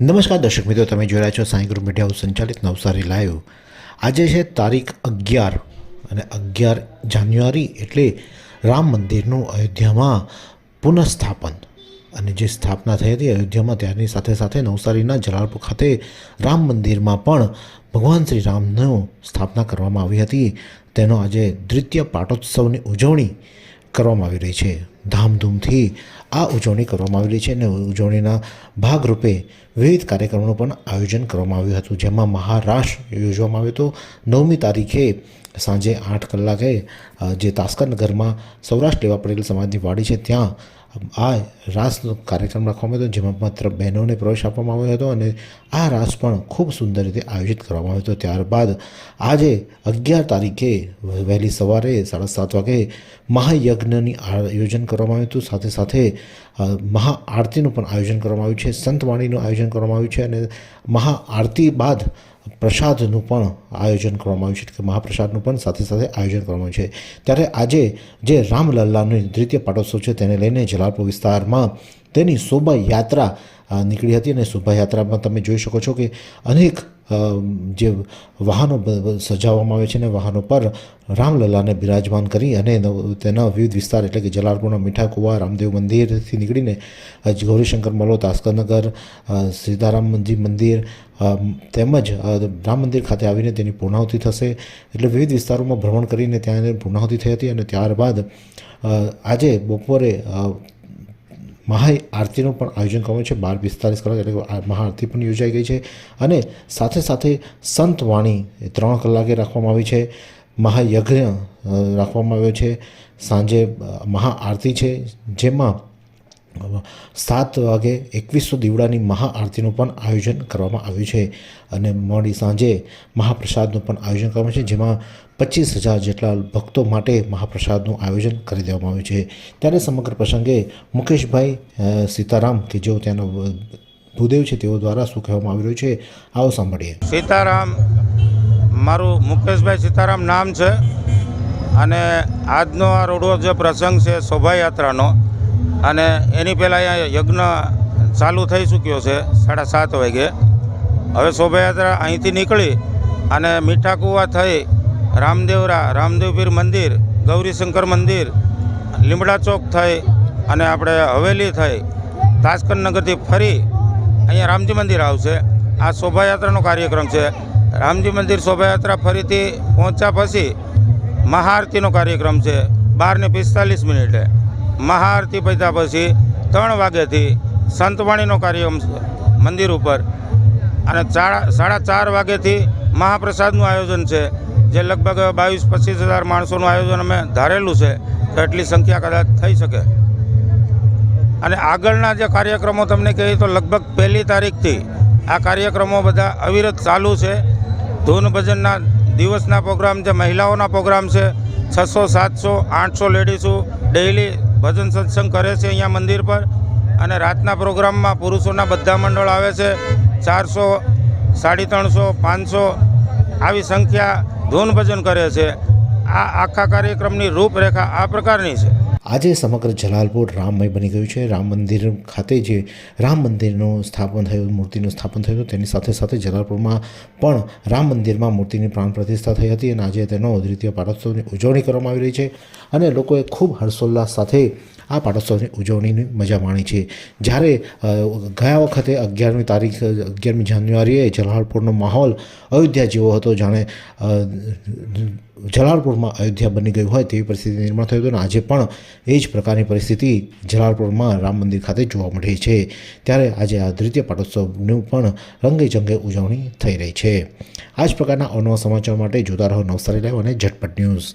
નમસ્કાર દર્શક મિત્રો, તમે જોઈ રહ્યા છો સાંઈ ગ્રુપ મીડિયા સંચાલિત નવસારી લાઈવ. આજે છે તારીખ અગિયાર અને અગિયાર જાન્યુઆરી એટલે રામ મંદિરનું અયોધ્યામાં પુનઃસ્થાપન. અને જે સ્થાપના થઈ હતી અયોધ્યામાં ત્યારની સાથે સાથે નવસારીના જલાલપુર ખાતે રામ મંદિરમાં પણ ભગવાન શ્રી રામનું સ્થાપના કરવામાં આવી હતી. તેનો આજે દ્વિતીય પાટોત્સવની ઉજવણી કરવામાં આવી રહી છે. ધામધૂમથી આ ઉજવણી કરવામાં આવેલી છે અને ઉજવણીના ભાગરૂપે વિવિધ કાર્યક્રમોનું પણ આયોજન કરવામાં આવ્યું હતું. જેમાં મહારાષ્ટ્ર યોજવામાં આવ્યો હતો. નવમી તારીખે સાંજે આઠ કલાકે જે તાસ્કર નગરમાં સૌરાષ્ટ્ર લેવા પડેલ સમાજની વાડી છે, ત્યાં આ રાસનો કાર્યક્રમ રાખવામાં આવ્યો હતો, જેમાં માત્ર બહેનોને પ્રવેશ આપવામાં આવ્યો હતો અને આ રાસ પણ ખૂબ સુંદર રીતે આયોજિત કરવામાં આવ્યો હતો. ત્યારબાદ આજે અગિયાર તારીખે વહેલી સવારે સાડા સાત વાગે મહાયજ્ઞની આયોજન કરવામાં આવ્યું હતું. સાથે સાથે મહાઆરતીનું પણ આયોજન કરવામાં આવ્યું છે. સંતવાણીનું આયોજન કરવામાં આવ્યું છે અને મહાઆરતી બાદ પ્રસાદનું પણ આયોજન કરવામાં આવ્યું છે. કે મહાપ્રસાદનું પણ સાથે સાથે આયોજન કરવામાં આવ્યું છે. ત્યારે આજે જે રામલલ્લાની દ્વિતીય પાટોત્સવ છે, તેને લઈને જલાલપુર વિસ્તારમાં તેની શોભાયાત્રા નીકળી હતી અને શોભાયાત્રામાં તમે જોઈ શકો છો કે અનેક જે વાહનો સજાવવામાં આવે છે અને વાહનો પર રામલલાને બિરાજમાન કરી અને તેના વિવિધ વિસ્તાર એટલે કે જલાલપુરના મીઠા કુવા રામદેવ મંદિરથી નીકળીને ગૌરીશંકર મલો તાસ્કરનગર સીતારામજી મંદિર તેમજ રામ મંદિર ખાતે આવીને તેની પૂર્ણાહુતિ થશે. એટલે વિવિધ વિસ્તારોમાં ભ્રમણ કરીને ત્યાં પૂર્ણાહુતિ થઈ હતી અને ત્યારબાદ આજે બપોરે અ, મહા આરતીનું પણ આયોજન કરવામાં છે. બાર પિસ્તાલીસ કલાક એટલે મહાઆરતી પણ યોજાઈ ગઈ છે. અને સાથે સાથે સંત વાણી ત્રણ કલાકે રાખવામાં આવી છે. મહાયજ્ઞ રાખવામાં આવ્યો છે. સાંજે મહાઆરતી છે જેમાં સાત વાગે એકવીસો દીવડાની મહાઆરતીનું પણ આયોજન કરવામાં આવ્યું છે અને મોડી સાંજે મહાપ્રસાદનું પણ આયોજન કરવામાં છે, જેમાં પચીસ હજાર જેટલા ભક્તો માટે મહાપ્રસાદનું આયોજન કરી દેવામાં આવ્યું છે. ત્યારે સમગ્ર પ્રસંગે મુકેશભાઈ સીતારામ કે જેઓ ત્યાંના ભૂદેવ છે તેઓ દ્વારા શું કહેવામાં આવી રહ્યું છે, આવો સાંભળીએ. સીતારામ, મારું મુકેશભાઈ સીતારામ નામ છે અને આજનો આ રોડવો જે પ્રસંગ છે, શોભાયાત્રાનો અને એની પહેલાં અહીંયા યજ્ઞ ચાલુ થઈ ચૂક્યો છે, સાડા સાત વાગે. હવે શોભાયાત્રા અહીંથી નીકળી અને મીઠા કુવા થઈ રામદેવરા, રામદેવપીર મંદિર, ગૌરીશંકર મંદિર, લીમડા ચોક થઈ અને આપણે હવેલી થઈ તાસ્કર નગરથી ફરી અહીંયા રામજી મંદિર આવશે. આ શોભાયાત્રાનો કાર્યક્રમ છે. રામજી મંદિર શોભાયાત્રા ફરીથી પહોંચ્યા પછી મહાઆરતીનો કાર્યક્રમ છે, બારને પિસ્તાલીસ મિનિટે. મહાઆરતી પૈતા પછી ત્રણ વાગ્યાથી સંતવાણીનો કાર્યક્રમ છે, મંદિર ઉપર. અને સાડા ચાર વાગ્યાથી મહાપ્રસાદનું આયોજન છે, જે લગભગ બાવીસ, પચીસ હજાર માણસોનું આયોજન અમે ધારેલું છે, તો એટલી સંખ્યા કદાચ થઈ શકે. અને આગળના જે કાર્યક્રમો તમને કહીએ તો લગભગ પહેલી તારીખથી આ કાર્યક્રમો બધા અવિરત ચાલુ છે. ધૂન ભજનના દિવસના પ્રોગ્રામ છે, મહિલાઓના પ્રોગ્રામ છે, છસો, સાતસો, આઠસો લેડીઝો ડેઈલી ભજન સત્સંગ કરે છે અહીંયા મંદિર પર. અને રાતના પ્રોગ્રામમાં પુરુષોના બધા મંડળ આવે છે. ચારસો સાડી ત્રણસો પાંચસો આવી સંખ્યા ધૂન ભજન કરે છે. આ આખા કાર્યક્રમની રૂપરેખા આ પ્રકારની છે. આજે સમગ્ર જલાલપુર રામમય બની ગયું છે. રામ મંદિર ખાતે જે રામ મંદિરનું સ્થાપન થયું, મૂર્તિનું સ્થાપન થયું હતું, તેની સાથે સાથે જલાલપુરમાં પણ રામ મંદિરમાં મૂર્તિની પ્રાણ પ્રતિષ્ઠા થઈ હતી અને આજે તેનો દ્વિતીય પાટોત્સવની ઉજવણી કરવામાં આવી રહી છે અને લોકોએ ખૂબ હર્ષોલ્લાસ સાથે આ પાટોત્સવની ઉજવણીની મજા માણી છે. જ્યારે ગયા વખતે અગિયારમી તારીખ, અગિયારમી જાન્યુઆરીએ જલાલપુરનો માહોલ અયોધ્યા જેવો હતો, જાણે જલાલપુરમાં અયોધ્યા બની ગયું હોય તેવી પરિસ્થિતિ નિર્માણ થયું હતું અને આજે પણ એ જ પ્રકારની પરિસ્થિતિ જલાલપુરમાં રામ મંદિર ખાતે જોવા મળી છે. ત્યારે આજે આ દ્વિતીય પાટોત્સવનું પણ રંગે ચંગે ઉજવણી થઈ રહી છે. આ જ પ્રકારના અવનવા સમાચાર માટે જોતા રહો નવસારી લાઈવ અને ઝટપટ ન્યૂઝ.